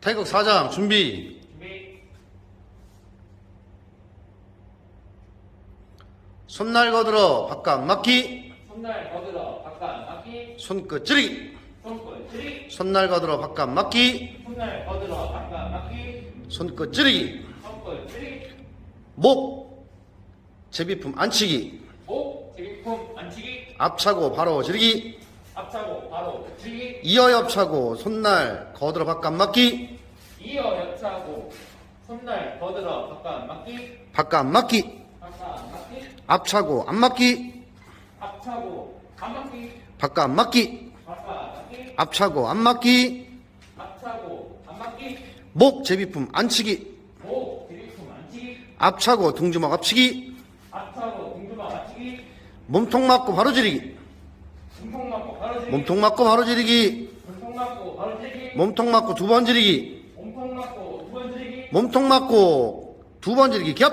태극 사장 준비. 준비. 손날 거들어 바깥 막기. 손날 거들어 바깥 막기. 손끝 찌르기. 손끝 찌르기. 손날 거들어 바깥 막기. 손날 거들어 바깥 막기. 손끝 찌르기. 손끝 찌르기. 목 제비품 안치기. 목 제비품 안치기. 앞차고 바로 지르기. 앞차고 바로 찌르기. 이어 옆차고 손날 거들어 바깥 막기. 이어 옆차고 손날 거들어 바깥 막기. 바깥 막기. 바깥 막기. 앞차고 안 막기. 앞차고 안 막기. 바깥. 바깥 막기. 앞차고 안 막기. 앞차고 안 막기. 목 제비품 안치기. 목 제비품 안치기. 앞차고 둥주먹 앞치기. 앞차고 공주마 맞추기. 몸통 맞고 바로 지르기. 몸통 맞고 바로 찌르기. 몸통 맞고 바로 지르기. 몸통 맞고 두 번 지르기. 몸통 맞고 두번 찌르기. 몸통 맞고 두 번 지르기. 겹.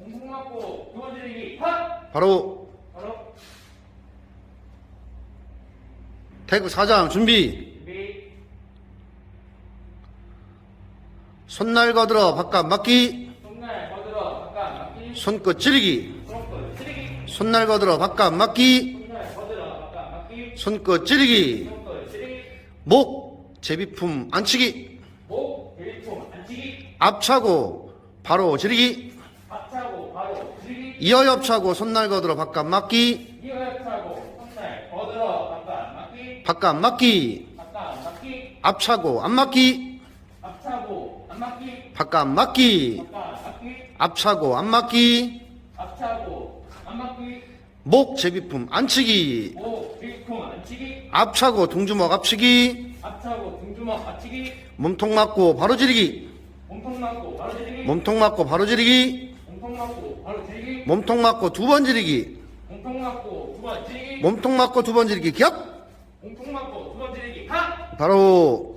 몸통 맞고 두번 찌르기. 팍! 바로 바로 태극 사장 준비. 준비. 손날 거들어 바깥 막기. 손날 거들어 바깥 막기. 손끝 찌르기. 손끝 찌르기. 손날 거들어 바깥 막기. 손날 거들어 바깥 막기. 손끝 찌르기. 찌르기. 목 제비품 안치기. 목 대리통 안치기. 앞차고 바로 지르기. 앞차고 바로 찌르기. 이어 옆차고 손날 거들어 바깥 막기. 이어차고 손날 거들어 바깥 막기. 바깥 막기. 앞차고 안 막기. 앞차고 안. 바깥 막기. 바깥 막기. 앞차고 안 막기. 앞차고 안 막기. 목 제비품 안치기. 목 대리통 안치기. 앞차고 둥주먹 앞치기. 앞차고 등주먹 앞치기. 몸통 맞고 바로 지르기. 몸통 맞고 바로 지르기. 몸통 맞고 바로 지르기. 몸통 맞고 바로 지르기. 몸통 맞고 두 번 지르기. 몸통 맞고 두 번 지르기. 몸통 맞고 두 번 지르기. 겹. 몸통 맞고 두 번 지르기. 팍! 바로